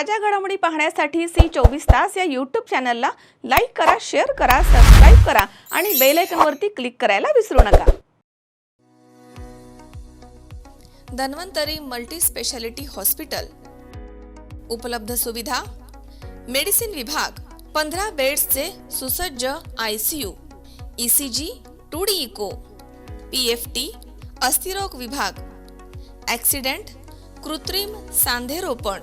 ताज्या घडामोडी पाहण्यासाठी सी चोवीस तास या यूट्यूब चॅनलला लाईक करा शेअर करा सबस्क्राईब करा आणि बेल आयकॉनवरती क्लिक करायला विसरू नका. धन्वंतरी मल्टी स्पेशालिटी हॉस्पिटल उपलब्ध सुविधा मेडिसिन विभाग पंधरा बेड्सचे सुसज्ज I C U E C G two D echo P F T अस्थिरोग विभाग. ॲक्सिडेंट कृत्रिम सांधेरोपण.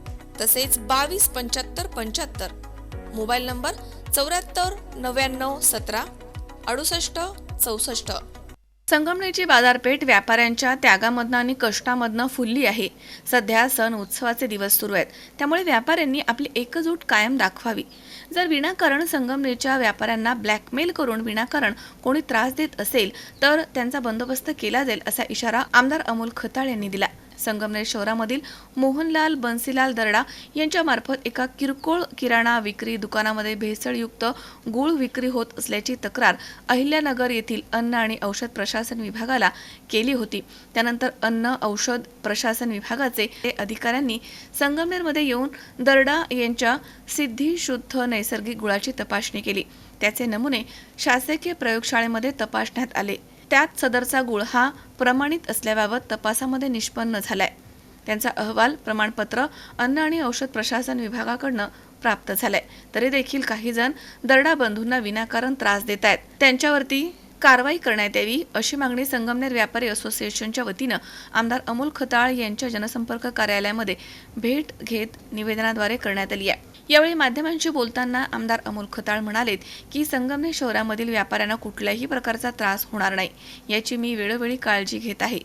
तसेच बावीस पंच्याहत्तर पंच्याहत्तर. मोबाईल नंबर चौऱ्याहत्तर नव्याण्णव सतरा अडुसष्ट चौसष्ट. संगमनेरची बाजारपेठ व्यापाऱ्यांच्या त्यागामधनं आणि कष्टामधनं फुलली आहे. सध्या सण उत्सवाचे दिवस सुरू आहेत. त्यामुळे व्यापाऱ्यांनी आपली एकजूट कायम दाखवावी. जर विनाकारण संगमनेरच्या व्यापाऱ्यांना ब्लॅकमेल करून विनाकारण कोणी त्रास देत असेल तर त्यांचा बंदोबस्त केला जाईल असा इशारा आमदार अमोल खताळ यांनी दिला. संगमनेर शहरामधील मोहनलाल बन्सीलाल दर्डा यांच्यामार्फत एका किरकोळ किराणा विक्री दुकानामध्ये भेसळयुक्त गूळ विक्री होत असल्याची तक्रार अहिल्यानगर येथील अन्न आणि औषध प्रशासन विभागाला केली होती. त्यानंतर अन्न औषध प्रशासन विभागाचे अधिकाऱ्यांनी संगमनेरमध्ये येऊन दर्डा यांच्या सिद्धी शुद्ध नैसर्गिक गुळाची तपासणी केली. त्याचे नमुने शासकीय प्रयोगशाळेमध्ये तपासण्यात आले. त्यात सदरचा गुळ हा प्रमाणित असल्याबाबत तपासामध्ये निष्पन्न झालाय. त्यांचा अहवाल प्रमाणपत्र अन्न आणि औषध प्रशासन विभागाकडनं प्राप्त झालाय. तरी देखील काही जण दरडा बंधूंना विनाकारण त्रास देत आहेत त्यांच्यावरती कारवाई करण्यात यावी अशी मागणी संगमनेर व्यापारी असोसिएशनच्या वतीनं आमदार अमोल खताळ यांच्या जनसंपर्क कार्यालयामध्ये भेट घेत निवेदनाद्वारे करण्यात आली आहे. यावेळी माध्यमांशी बोलताना आमदार अमोल खताळ म्हणालेत की संगमनेर शहरामधील व्यापाऱ्यांना कुठल्याही प्रकारचा त्रास होणार नाही याची मी वेळोवेळी काळजी घेत आहे.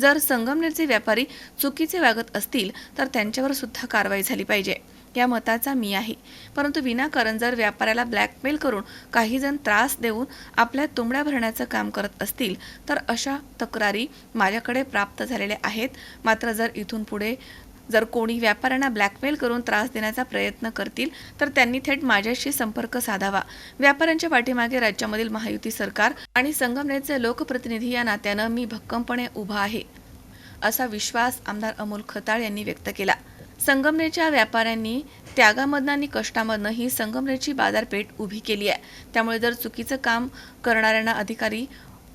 जर संगमनेरचे व्यापारी चुकीचे वागत असतील तर त्यांच्यावर सुद्धा कारवाई झाली पाहिजे. या मताचा मी आहे. परंतु विनाकारण जर व्यापाऱ्याला ब्लॅकमेल करून काही जण त्रास देऊन आपल्या तुंबड्या भरण्याचं काम करत असतील तर अशा तक्रारी माझ्याकडे प्राप्त झालेल्या आहेत. मात्र जर इथून पुढे जर कोणी व्यापाऱ्यांना ब्लॅकमेल करून त्रास देण्याचा प्रयत्न करतील तर त्यांनी थेट माझ्याशी संपर्क साधावा. व्यापाऱ्यांच्या पाठीमागे राज्यामधील महायुती सरकार आणि संगमनेरचे लोकप्रतिनिधी या नात्यानं मी भक्कमपणे उभा आहे असा विश्वास आमदार अमोल खताळ यांनी व्यक्त केला. संगमनेरच्या व्यापाऱ्यांनी त्यागामधनं आणि कष्टामधनं ही संगमनेरची बाजारपेठ उभी केली आहे. त्यामुळे जर चुकीचं काम करणाऱ्यांना अधिकारी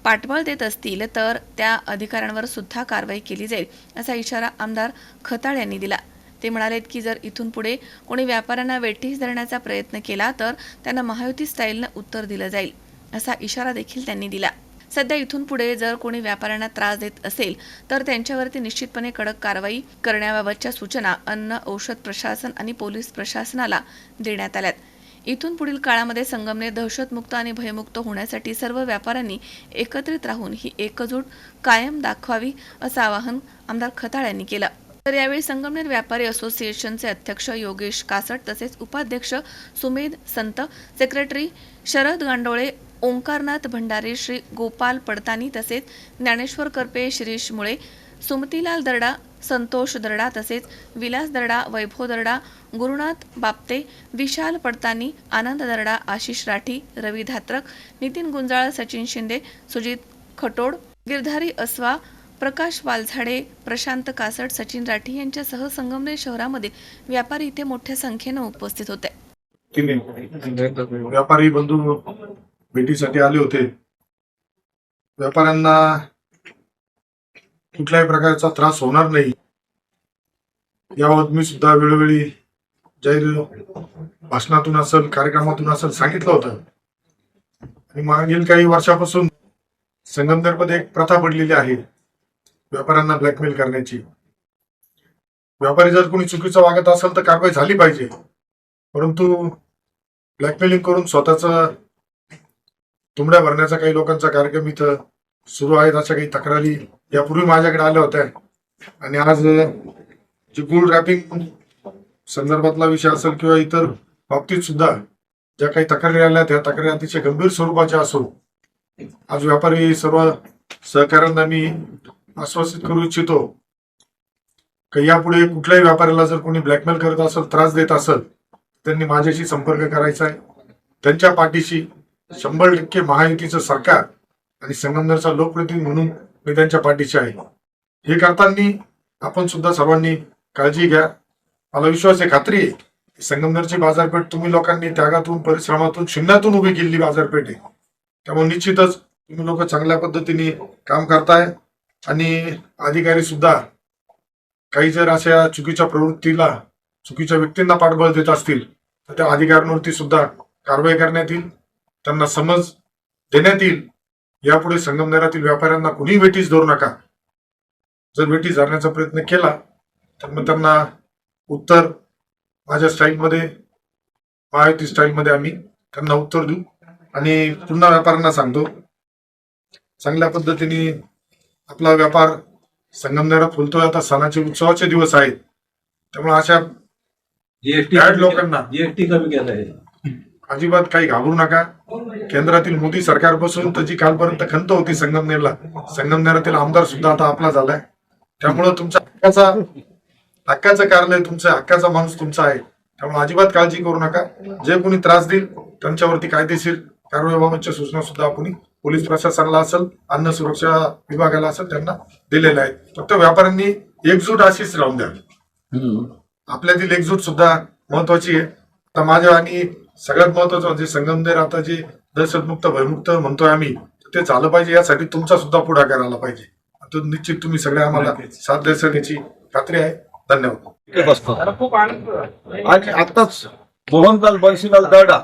पाठबळ देत असतील तर त्या अधिकाऱ्यांवर सुद्धा कारवाई केली जाईल असा इशारा आमदार खताळ यांनी दिला. ते म्हणालेत की जर इथून पुढे कोणी व्यापाऱ्यांना वेठीस धरण्याचा प्रयत्न केला तर त्यांना महायुती स्टाईलनं उत्तर दिलं जाईल असा इशारा देखील त्यांनी दिला. सध्या इथून पुढे जर कोणी व्यापाऱ्यांना त्रास देत असेल तर त्यांच्यावरती निश्चितपणे कडक कारवाई करण्याबाबतच्या सूचना अन्न औषध प्रशासन आणि पोलीस प्रशासनाला देण्यात आल्यात. इथून पुढील काळामध्ये संगमनेर दहशतमुक्त आणि भयमुक्त होण्यासाठी सर्व व्यापाऱ्यांनी एकत्रित राहून ही एकजूट कायम दाखवावी असं आवाहन आमदार खताळ यांनी केलं. तर यावेळी संगमनेर व्यापारी असोसिएशनचे अध्यक्ष योगेश कासट तसेच उपाध्यक्ष सुमेध संत सेक्रेटरी शरद गांडोळे ओंकारनाथ भंडारे श्री गोपाल पडतानी तसेच ज्ञानेश्वर करपे शिरीष मुळे सुमतीलाल दर्डा संतोष दर्डा तसेच विलास दर्डा वैभव दर्डा गुरुनाथ बापते विशाल पडतानी आनंद दर्डा आशिष राठी रवी धात्रक नितीन गुंजाळ सचिन शिंदे सुजित खटोड गिरधारी अस्वा प्रकाश वालझाडे प्रशांत कासट सचिन राठी यांच्यासह संगमनेर शहरामध्ये व्यापारी इथे मोठ्या संख्येनं उपस्थित होते. व्यापारी बंधू भेटीसाठी आले होते. व्यापाऱ्यांना कुठल्याही प्रकारचा त्रास होणार नाही. याबाबत मी सुद्धा वेळोवेळी जाहीर भाषणातून असेल कार्यक्रमातून असेल सांगितलं होतं. आणि मागील काही वर्षापासून संगमनेरमध्ये एक प्रथा पडलेली आहे व्यापाऱ्यांना ब्लॅकमेल करण्याची. व्यापारी जर कोणी चुकीचं वागत असेल तर कारवाई झाली पाहिजे. परंतु ब्लॅकमेलिंग करून स्वतःचा तुंबड्या भरण्याचा काही लोकांचा कार्यक्रम इथं सुरू आहेत अशा काही तक्रारी यापूर्वी माझ्याकडे आल्या होत्या. आणि आज जे गुळ रॅपिंग संदर्भातला विषय असेल किंवा इतर बाबतीत सुद्धा ज्या काही तक्रारी आल्या त्या तक्रारी अतिशय गंभीर स्वरूपाच्या असून आज व्यापारी सर्व सहकाऱ्यांना मी आश्वासित करू इच्छितो की यापुढे कुठल्याही व्यापाऱ्याला जर कोणी ब्लॅकमेल करत असेल त्रास देत असेल त्यांनी माझ्याशी संपर्क करायचा आहे. त्यांच्या पाठीशी शंभर टक्के महायुतीचं सरकार आणि संगमनेरचा लोकप्रतिनिधी म्हणून मी त्यांच्या पाठीशी आहे. हे करताना आपण सुद्धा सर्वांनी काळजी घ्या. मला विश्वास आहे खात्री आहे की संगमनेरची बाजारपेठ तुम्ही लोकांनी त्यागातून परिश्रमातून शून्यातून उभी केलेली बाजारपेठ आहे. त्यामुळे निश्चितच तुम्ही लोक चांगल्या पद्धतीने काम करताय आणि अधिकारी सुद्धा काही जर अशा चुकीच्या प्रवृत्तीला चुकीच्या व्यक्तींना पाठबळ देत असतील तर त्या अधिकाऱ्यांवरती सुद्धा कारवाई करण्यात येईल. त्यांना समज देण्यात येईल. यापुढे संगमनेरातील व्यापाऱ्यांना कुणीही वेटीस धरू नका. जर वेटीस धरण्याचा प्रयत्न केला तर मग त्यांना उत्तर माझ्या स्टाईलमध्ये महायुती स्टाईलमध्ये आम्ही त्यांना उत्तर देऊ. आणि पुन्हा व्यापाऱ्यांना सांगतो चांगल्या पद्धतीने आपला व्यापार संगमनेरात फुलतोय. आता सणाचे उत्सवाचे दिवस आहेत. त्यामुळे अशा लोकांना. जीएसटी कमी केलाय अजिबात काही घाबरू नका. केंद्रातील मोदी सरकारपासून तर जी कालपर्यंत खंत होती संगमनेरला संगमनेरातील आमदार सुद्धा आता आपला झालाय. त्यामुळं तुमच्या हक्काचा हक्काचं कार्यालय तुमचं हक्काचा माणूस तुमचा आहे. त्यामुळे अजिबात काळजी करू नका. जे कोणी त्रास देईल त्यांच्यावरती कायदेशीर कारवाईबाबतच्या सूचना सुद्धा आपण पोलीस प्रशासनाला असेल अन्न सुरक्षा विभागाला असेल त्यांना दिलेल्या आहेत. फक्त व्यापाऱ्यांनी एकजूट अशीच राहून द्या. आपल्यातील एकजूट सुद्धा महत्वाची आहे. आता माझ्या आणि सगळ्यात महत्वाचं म्हणजे संगमनेर आता जे दहशतमुक्त भयमुक्त म्हणतोय आम्ही ते झालं पाहिजे. यासाठी तुमचा सुद्धा पुढाकार आला पाहिजे. आता निश्चित तुम्ही सगळे आम्हाला साथ द्यायचं याची खात्री आहे. धन्यवाद. बसतो आणि आताच मोहनलाल बन्सीलाल दर्डा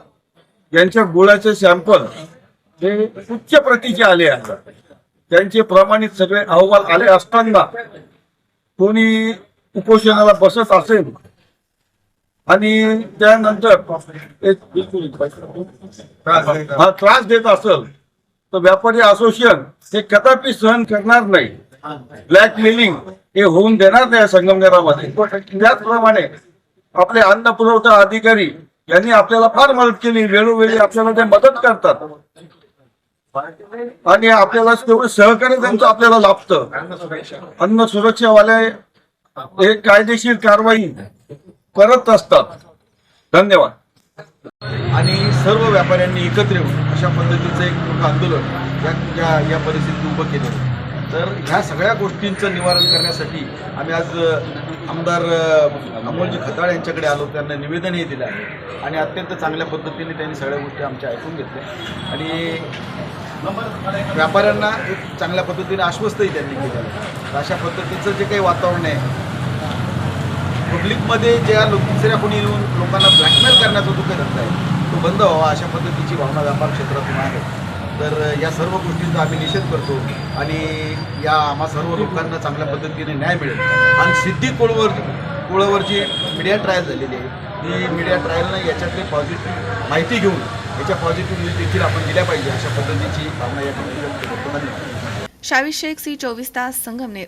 यांच्या गोळ्याचे सॅम्पल हे उच्च प्रतीचे आले आहेत. त्यांचे प्रमाणित सगळे अहवाल आले असताना कोणी उपोषणाला बसत असेल आणि त्यानंतर हा त्रास देत असेल तर व्यापारी असोसिएशन हे कदापि सहन करणार नाही. ब्लॅकमेलिंग हे होऊन देणार नाही संगमनेरामध्ये. त्याचप्रमाणे आपले अन्न पुरवठा अधिकारी यांनी आपल्याला फार मदत केली. वेळोवेळी आपल्याला ते मदत करतात. आणि आपल्याला तेवढं सहकार्य त्यांचं आपल्याला लाभतं. अन्न सुरक्षावाले हे कायदेशीर कारवाई करत असतात. धन्यवाद. आणि सर्व व्यापाऱ्यांनी एकत्र येऊन अशा पद्धतीचं एक मोठं आंदोलन या या या परिस्थितीत उभं केलं तर ह्या सगळ्या गोष्टींचं निवारण करण्यासाठी आम्ही आज आमदार अमोलजी खताळ यांच्याकडे आलो. त्यांना निवेदनही दिलं आहे. आणि अत्यंत चांगल्या पद्धतीने त्यांनी सगळ्या गोष्टी आमच्या ऐकून घेतल्या. आणि व्यापाऱ्यांना एक चांगल्या पद्धतीने आश्वस्तही त्यांनी केलं तर अशा पद्धतीचं जे काही वातावरण आहे पब्लिकमध्ये ज्या लोक दुसऱ्या कोणी येऊन लोकांना ब्लॅकमेल करण्याचा जो काही धंदा आहे तो बंद व्हावा अशा पद्धतीची भावना व्यापार क्षेत्रातून आहे. तर या सर्व गोष्टींचा आम्ही निषेध करतो आणि या आम्हा सर्व लोकांना चांगल्या पद्धतीने न्याय मिळेल. आणि सिद्धी कोळवर कोळावरची मीडिया ट्रायल झालेली आहे. ही मीडिया ट्रायलनं याच्यातली पॉझिटिव्ह माहिती घेऊन याच्या पॉझिटिव्ह न्यूज देखील आपण दिल्या पाहिजे अशा पद्धतीची भावना या ठिकाणी व्यक्त करतो. धन्यवाद. शावी शेख सी चोवीस तास संगमनेर.